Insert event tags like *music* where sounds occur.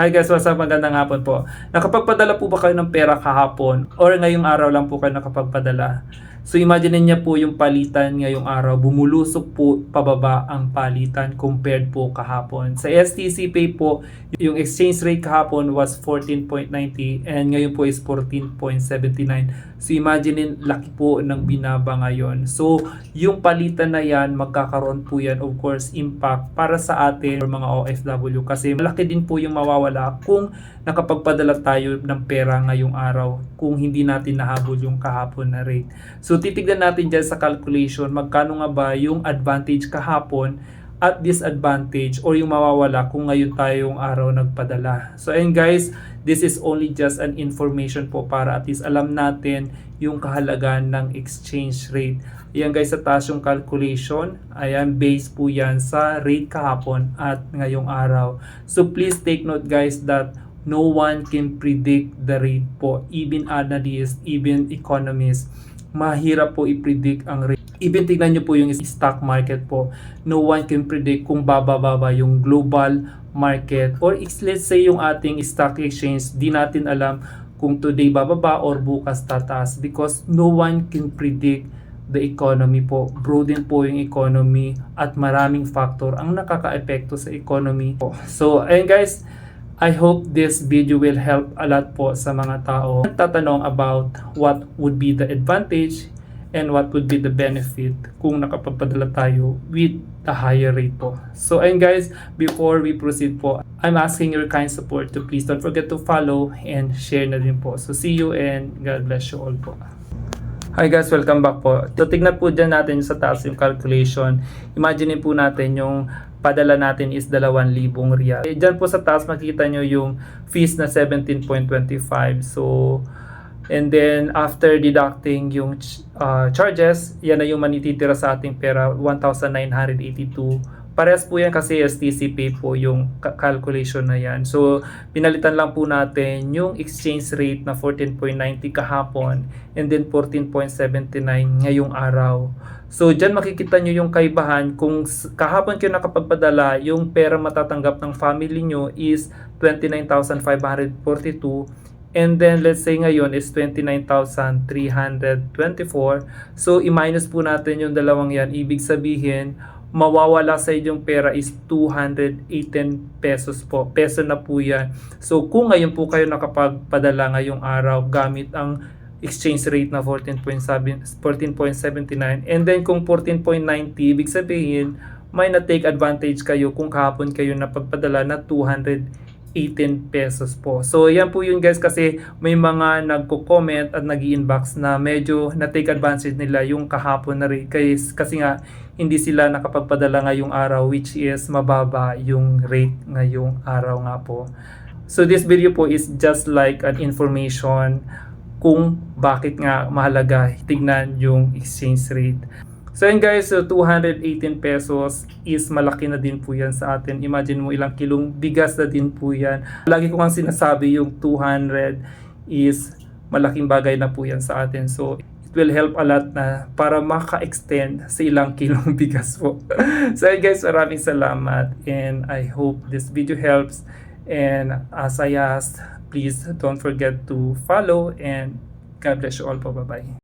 Hi guys, what's up? Magandang hapon po. Nakapagpadala po ba kayo ng pera kahapon or ngayong araw lang po kayo nakapagpadala? So imagine niya po yung palitan ngayong araw, bumulusok po pababa ang palitan compared po kahapon. Sa STC Pay po, yung exchange rate kahapon was 14.90 and ngayon po is 14.79. So imagine laki po ng binaba ngayon. So yung palitan na yan, magkakaroon po yan of course impact para sa atin or mga OFW kasi malaki din po yung mawawala kung nakapagpadala tayo ng pera ngayong araw kung hindi natin nahabol yung kahapon na rate. So titignan natin dyan sa calculation magkano nga ba yung advantage kahapon at disadvantage or yung mawawala kung ngayon tayong araw nagpadala. So ayun guys, this is only just an information po para at least alam natin yung kahalagaan ng exchange rate. Ayan guys, sa taas yung calculation. Ayan, base po yan sa rate kahapon at ngayong araw. So please take note guys that no one can predict the rate po. Even analysts, even economists, mahirap po i-predict ang rate. Even tignan nyo po yung stock market po. No one can predict kung bababa yung global market or let's say yung ating stock exchange, di natin alam kung today bababa or bukas tataas because no one can predict the economy po. Bro din po yung economy at maraming factor ang nakaka-epekto sa economy po. So, ayun guys, I hope this video will help a lot po sa mga tao nagtatanong about what would be the advantage and what would be the benefit kung nakapagpadala tayo with the higher rate po. So ayun guys, before we proceed po, I'm asking your kind support to please don't forget to follow and share na din po. So see you and God bless you all po. Hi guys, welcome back po. So tignan po dyan natin sa taas yung calculation. Imagine po natin yung padala natin is 2,000 riyal. Eh, dyan po sa taas makikita nyo yung fees na 17.25. So, and then after deducting yung uh, charges, yan na yung manititira sa ating pera, 1,982. Parehas po yan kasi STC pay po yung calculation na yan. So, pinalitan lang po natin yung exchange rate na 14.90 kahapon and then 14.79 ngayong araw. So, dyan makikita nyo yung kaibahan. Kung kahapon kayo nakapagpadala, yung pera matatanggap ng family nyo is 29,542 And then let's say ngayon is 29,324. So i-minus po natin yung dalawang yan. Ibig sabihin, mawawala sa inyong pera is 218 pesos po. Peso na po yan. So kung ngayon po kayo nakapagpadala ngayong araw gamit ang exchange rate na 14.7 14.79 and then kung 14.90 ibig sabihin may na-take advantage kayo kung kahapon kayo napagpadala na 218 pesos po. So, yan po yun guys kasi may mga nagko-comment at nag inbox na medyo na-take advantage nila yung kahapon na rate kasi, kasi nga hindi sila nakapagpadala ngayong araw which is mababa yung rate ngayong araw nga po. So, this video po is just like an information kung bakit nga mahalaga tignan yung exchange rate. So yun guys, so 218 pesos is malaki na din po yan sa atin. Imagine mo ilang kilong bigas na din po yan. Lagi ko kang sinasabi yung 200 is malaking bagay na po yan sa atin. So it will help a lot na para maka-extend sa ilang kilong *laughs* bigas po. so yun guys, maraming salamat and I hope this video helps. And as I asked, please don't forget to follow and God bless you all po. Bye-bye.